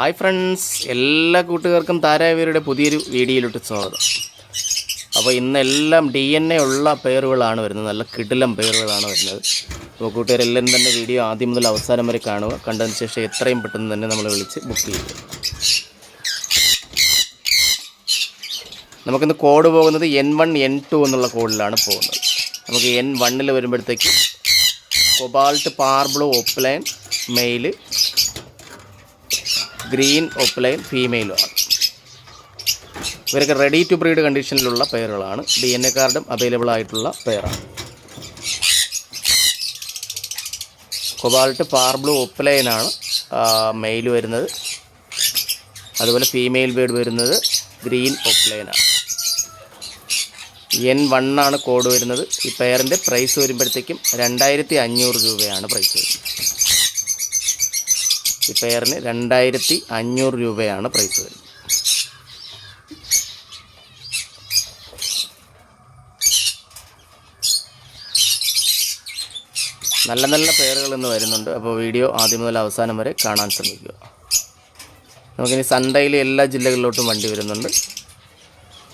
Hi friends എല്ലാ കൂട്ടുകാർക്കും താരാവീരുടെ പുതിയൊരു വീഡിയോയിലോട്ട് സ്വാഗതം. അപ്പോൾ ഇന്നെല്ലാം ഡി എൻ എ ഉള്ള പേറുകളാണ് വരുന്നത്. നല്ല കിടിലം പേറുകളാണ് വരുന്നത്. അപ്പോൾ കൂട്ടുകാരെല്ലാവരും തന്നെ വീഡിയോ ആദ്യം മുതൽ അവസാനം വരെ കാണുക. കണ്ടതിന് ശേഷം എത്രയും പെട്ടെന്ന് തന്നെ നമ്മൾ വിളിച്ച് ബുക്ക് ചെയ്യുക. നമുക്കിന്ന് കോഡ് പോകുന്നത് എൻ വൺ എൻ ടു എന്നുള്ള കോഡിലാണ് പോകുന്നത്. നമുക്ക് എൻ വണ്ണിൽ വരുമ്പോഴത്തേക്ക് cobalt parblue opaline male green opaline ഫീമെയിലുമാണ് ഇവരൊക്കെ റെഡി ടു ബ്രീഡ് കണ്ടീഷനിലുള്ള പെയറുകളാണ് ഡി എൻ എ കാർഡും അവൈലബിൾ ആയിട്ടുള്ള പെയറാണ് കൊബാൾട്ട് പാർബ്ലൂ ഒപ്ലൈനാണ് മെയിൽ വരുന്നത്. അതുപോലെ ഫീമെയിൽ ബേഡ് വരുന്നത് ഗ്രീൻ ഒപ്ലൈനാണ് എൻ വൺ ആണ് കോഡ് വരുന്നത്. ഈ പെയറിന്റെ പ്രൈസ് വരുമ്പോഴത്തേക്കും രണ്ടായിരത്തി അഞ്ഞൂറ് രൂപയാണ് പ്രൈസ് വരുന്നത്. ഈ പെയറിന് രണ്ടായിരത്തി അഞ്ഞൂറ് രൂപയാണ് പ്രൈസ് വരുന്നത്. നല്ല നല്ല പേരുകൾ ഇന്ന് വരുന്നുണ്ട്. അപ്പോൾ വീഡിയോ ആദ്യം മുതൽ അവസാനം വരെ കാണാൻ ശ്രമിക്കുക. നമുക്കിനി സൺഡേയിൽ എല്ലാ ജില്ലകളിലോട്ടും വണ്ടി വരുന്നുണ്ട്.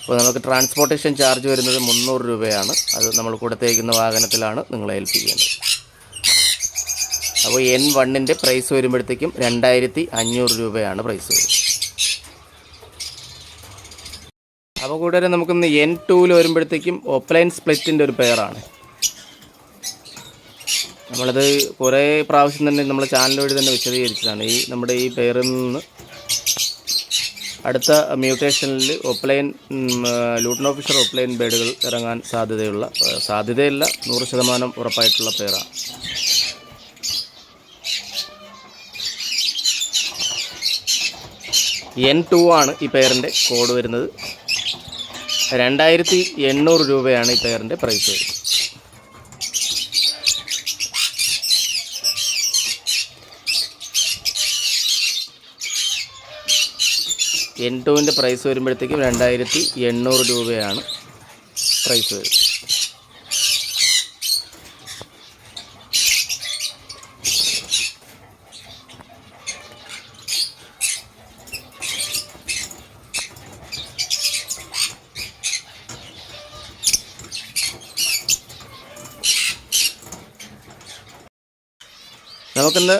അപ്പോൾ നമുക്ക് ട്രാൻസ്പോർട്ടേഷൻ ചാർജ് വരുന്നത് മുന്നൂറ് രൂപയാണ്. അത് നമ്മൾ കൊടുത്തേക്കുന്ന വാഹനത്തിലാണ് നിങ്ങളെ ഏൽപ്പിക്കേണ്ടത് അപ്പോൾ എൻ വണ്ണിന്റെ പ്രൈസ് വരുമ്പോഴത്തേക്കും രണ്ടായിരത്തി അഞ്ഞൂറ് രൂപയാണ് പ്രൈസ് വരുന്നത്. അപ്പോൾ കൂട്ടുകാരെ നമുക്കിന്ന് എൻ ടൂവിൽ വരുമ്പോഴത്തേക്കും ഓഫ്ലൈൻ സ്പ്ലിറ്റിന്റെ ഒരു പെയറാണ് നമ്മളത് കുറേ പ്രാവശ്യം തന്നെ നമ്മുടെ ചാനൽ വഴി തന്നെ വിശദീകരിച്ചതാണ്. ഈ നമ്മുടെ ഈ പെയറിൽ നിന്ന് അടുത്ത മ്യൂട്ടേഷനിൽ ഓപ്ലൈൻ ലൂട്ടൺ ഓഫീസർ ഓപ്ലൈൻ ബേഡുകൾ ഇറങ്ങാൻ സാധ്യതയുള്ള സാധ്യതയില്ല നൂറ് ശതമാനം ഉറപ്പായിട്ടുള്ള പെയറാണ് എൻ ടു ആണ് ഈ പെയറിന്റെ കോഡ് വരുന്നത്. രണ്ടായിരത്തി എണ്ണൂറ് രൂപയാണ് ഈ പെയറിന്റെ പ്രൈസ് വരുന്നത്. എൻ ടുവിന്റെ പ്രൈസ് വരുമ്പോഴത്തേക്കും രണ്ടായിരത്തി എണ്ണൂറ് രൂപയാണ് പ്രൈസ് വരുന്നത്. നമുക്കിന്ന്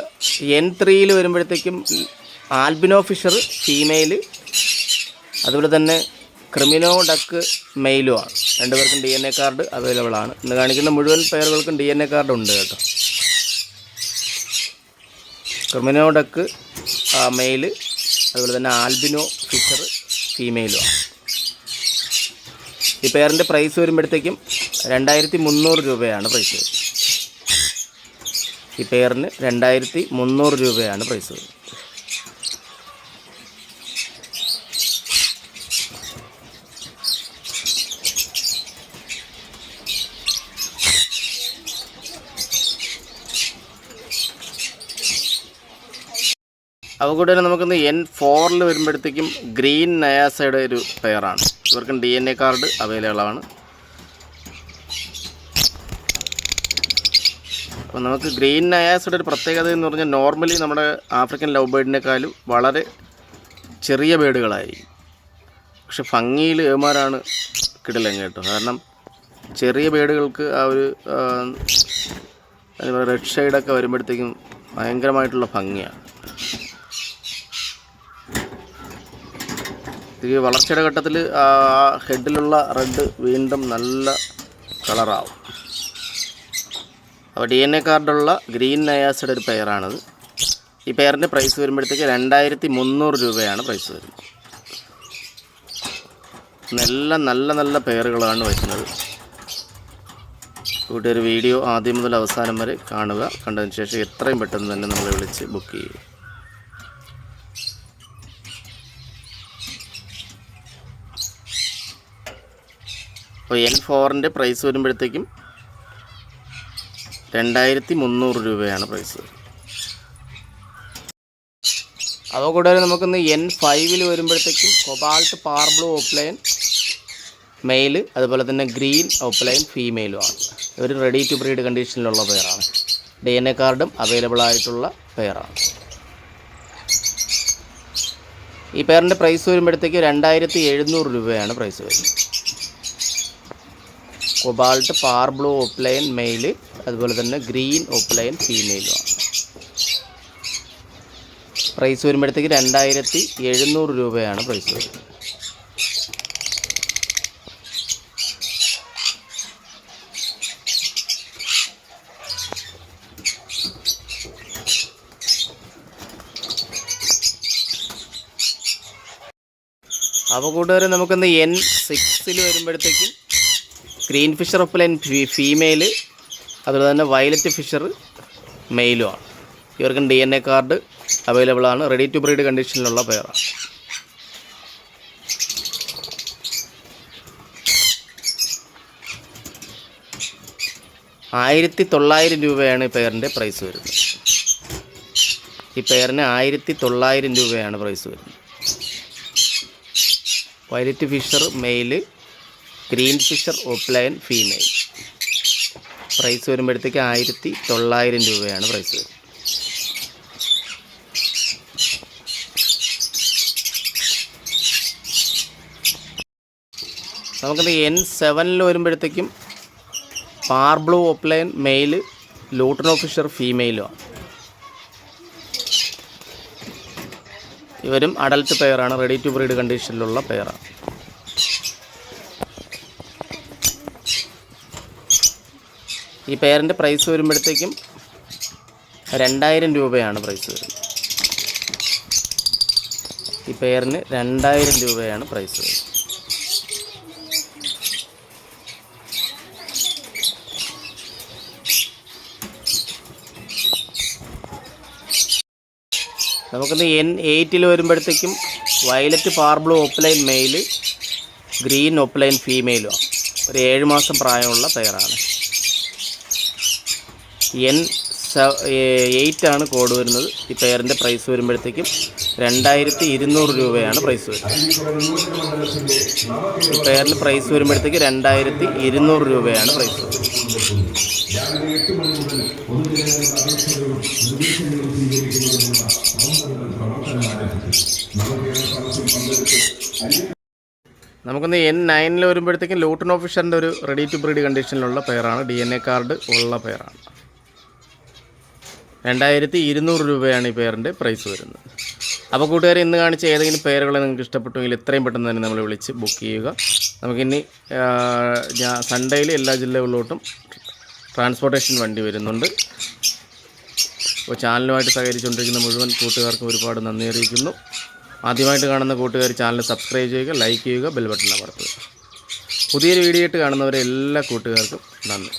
എൻ ത്രീയിൽ വരുമ്പോഴത്തേക്കും ആൽബിനോ ഫിഷർ ഫീമെയിൽ അതുപോലെ തന്നെ ക്രിമിനോ ഡക്ക് മെയിലും ആണ്. രണ്ടുപേർക്കും D N A card available ആണ്. ഇന്ന് കാണിക്കുന്ന മുഴുവൻ പേരുകൾക്കും ഡി എൻ എ കാർഡ് ഉണ്ട് കേട്ടോ. ക്രിമിനോ ഡക്ക് മെയിൽ അതുപോലെ തന്നെ ആൽബിനോ ഫിഷർ ഫീമെയിലും ആണ്. ഈ പേരിന്റെ പ്രൈസ് വരുമ്പോഴത്തേക്കും രണ്ടായിരത്തി മുന്നൂറ് രൂപയാണ് പ്രൈസ് ഈ പെയറിന് രണ്ടായിരത്തി മുന്നൂറ് രൂപയാണ് പ്രൈസ് അപ്പോൾ കൂടെ തന്നെ നമുക്കിന്ന് എൻ ഫോറിൽ വരുമ്പോഴത്തേക്കും ഗ്രീൻ നയാസയുടെ ഒരു പെയറാണ് ഇവർക്കും D N A card available അപ്പോൾ നമുക്ക് ഗ്രീൻ നയാസയുടെ ഒരു പ്രത്യേകത എന്ന് പറഞ്ഞാൽ നോർമലി നമ്മുടെ ആഫ്രിക്കൻ ലവ് ബേർഡിനേക്കാളും വളരെ ചെറിയ ബേഡുകളായി. പക്ഷെ ഭംഗിയിൽ ഏമാരാണ് കിടലങ്ങ കേട്ടോ. കാരണം ചെറിയ ബേഡുകൾക്ക് ആ ഒരു റെഡ് ഷെയ്ഡൊക്കെ വരുമ്പോഴത്തേക്കും ഭയങ്കരമായിട്ടുള്ള ഭംഗിയാണ് ഈ വളർച്ചയുടെ ഘട്ടത്തിൽ ആ ഹെഡിലുള്ള റെഡ് വീണ്ടും നല്ല കളറാവും അപ്പോൾ ഡി എൻ എ കാർഡുള്ള ഗ്രീൻ നയാസയുടെ ഒരു പെയറാണത്. ഈ പെയറിന്റെ പ്രൈസ് വരുമ്പോഴത്തേക്ക് രണ്ടായിരത്തി മുന്നൂറ് രൂപയാണ് പ്രൈസ് വരുന്നത്. നല്ല നല്ല നല്ല പെയറുകളാണ് വരുന്നത്. കൂട്ടുകാർ വീഡിയോ ആദ്യം മുതൽ അവസാനം വരെ കാണുക. കണ്ടതിന് ശേഷം എത്രയും പെട്ടെന്ന് തന്നെ നമ്മളെ വിളിച്ച് ബുക്ക് ചെയ്യുക. അപ്പോൾ എൻ ഫോറിന്റെ പ്രൈസ് വരുമ്പോഴത്തേക്കും രണ്ടായിരത്തി മുന്നൂറ് രൂപയാണ് പ്രൈസ് അതോ കൂടാതെ നമുക്കിന്ന് എൻ ഫൈവിൽ വരുമ്പോഴത്തേക്കും കൊബാൾട്ട് പാർബ്ലൂ ഓപ്ലൈൻ മെയിൽ അതുപോലെ തന്നെ ഗ്രീൻ ഓപ്ലൈൻ ഫീമെയിലും ആണ്. ഇവർ റെഡി ടു ബ്രീഡ് കണ്ടീഷനിലുള്ള പെയറാണ് ഡി എൻ എ കാർഡും അവൈലബിൾ ആയിട്ടുള്ള പെയറാണ് ഈ പെയറിന്റെ പ്രൈസ് വരുമ്പോഴത്തേക്ക് രണ്ടായിരത്തി എഴുന്നൂറ് രൂപയാണ് പ്രൈസ് വരുന്നത്. Cobalt parblue opaline male അതുപോലെ തന്നെ ഗ്രീൻ ഓപ്ലൈൻ ഫീമെയിലുമാണ് പ്രൈസ് വരുമ്പോഴത്തേക്ക് രണ്ടായിരത്തി എഴുന്നൂറ് രൂപയാണ് പ്രൈസ് വരുന്നത്. അപ്പോൾ കൂട്ടുകാരെ നമുക്കിന്ന് എൻ സിക്സിൽ വരുമ്പോഴത്തേക്കും ഗ്രീൻ ഫിഷർ ഒപ്പലൻ ഫീമെയിൽ അതുപോലെ തന്നെ വയലറ്റ് ഫിഷർ മെയിലുമാണ്. ഇവർക്കും D N A card available ആണ്. റെഡി ടു ബ്രീഡ് കണ്ടീഷനിലുള്ള പേരാണ് ആയിരത്തി തൊള്ളായിരം രൂപയാണ് ഈ പെയറിന്റെ പ്രൈസ് വരുന്നത്. ഈ പെയറിന് ആയിരത്തി തൊള്ളായിരം രൂപയാണ് പ്രൈസ് വരുന്നത്. Violet fischer male green fischer opaline female. Price വരുമ്പോഴത്തേക്ക് ആയിരത്തി തൊള്ളായിരം രൂപയാണ് പ്രൈസ് നമുക്കത് എൻ സെവനിൽ വരുമ്പോഴത്തേക്കും parblue opaline male lutino fischer ഫീമെയിലുമാണ് ഇവരും അഡൽട്ട് പെയറാണ് റെഡി ടു ബ്രീഡ് കണ്ടീഷനിലുള്ള പെയറാണ് ഈ പെയറിന്റെ പ്രൈസ് വരുമ്പോഴത്തേക്കും രണ്ടായിരം രൂപയാണ് പ്രൈസ് വരുന്നത്. ഈ പെയറിന് രണ്ടായിരം രൂപയാണ് പ്രൈസ് വരുന്നത്. നമുക്കിന്ന് എൻ എയ്റ്റിൽ വരുമ്പോഴത്തേക്കും violet parblue opaline male green opaline ഫീമെയിലും ഒരു ഏഴ് മാസം പ്രായമുള്ള പെയറാണ് എൻ എയ്റ്റ് ആണ് കോഡ് വരുന്നത്. ഈ പെയറിന്റെ പ്രൈസ് വരുമ്പോഴത്തേക്കും രണ്ടായിരത്തി ഇരുന്നൂറ് രൂപയാണ് പ്രൈസ് വരുന്നത്. ഈ പെയറിന് പ്രൈസ് വരുമ്പോഴത്തേക്ക് രണ്ടായിരത്തി ഇരുന്നൂറ് രൂപയാണ് പ്രൈസ് നമുക്കൊന്ന് എൻ നയനിൽ വരുമ്പോഴത്തേക്കും ലൂട്ടൺ ഓഫീസറിന്റെ ഒരു റെഡി ടു ബ്രീഡ് കണ്ടീഷനിലുള്ള പെയറാണ്. ഡി എൻ എ കാർഡ് ഉള്ള പെയറാണ്. രണ്ടായിരത്തി ഇരുന്നൂറ് രൂപയാണ് ഈ പേരിന്റെ പ്രൈസ് വരുന്നത്. അപ്പോൾ കൂട്ടുകാരെ ഇന്ന് കാണിച്ച ഏതെങ്കിലും പേരുകളെ നിങ്ങൾക്ക് ഇഷ്ടപ്പെട്ടുവെങ്കിൽ എത്രയും പെട്ടെന്ന് തന്നെ നമ്മൾ വിളിച്ച് ബുക്ക് ചെയ്യുക. നമുക്കിനി ഞാൻ സൺഡേയിൽ എല്ലാ ജില്ലകളിലോട്ടും ട്രാൻസ്പോർട്ടേഷൻ വണ്ടി വരുന്നുണ്ട്. അപ്പോൾ ചാനലുമായിട്ട് സഹകരിച്ചുകൊണ്ടിരിക്കുന്ന മുഴുവൻ കൂട്ടുകാർക്കും ഒരുപാട് നന്ദി അറിയിക്കുന്നു. ആദ്യമായിട്ട് കാണുന്ന കൂട്ടുകാർ ചാനൽ സബ്സ്ക്രൈബ് ചെയ്യുക ലൈക്ക് ചെയ്യുക ബെൽ ബട്ടൺ അമർത്തുക. പുതിയൊരു വീഡിയോ ആയിട്ട് കാണുന്നവരെ എല്ലാ കൂട്ടുകാർക്കും നന്ദി.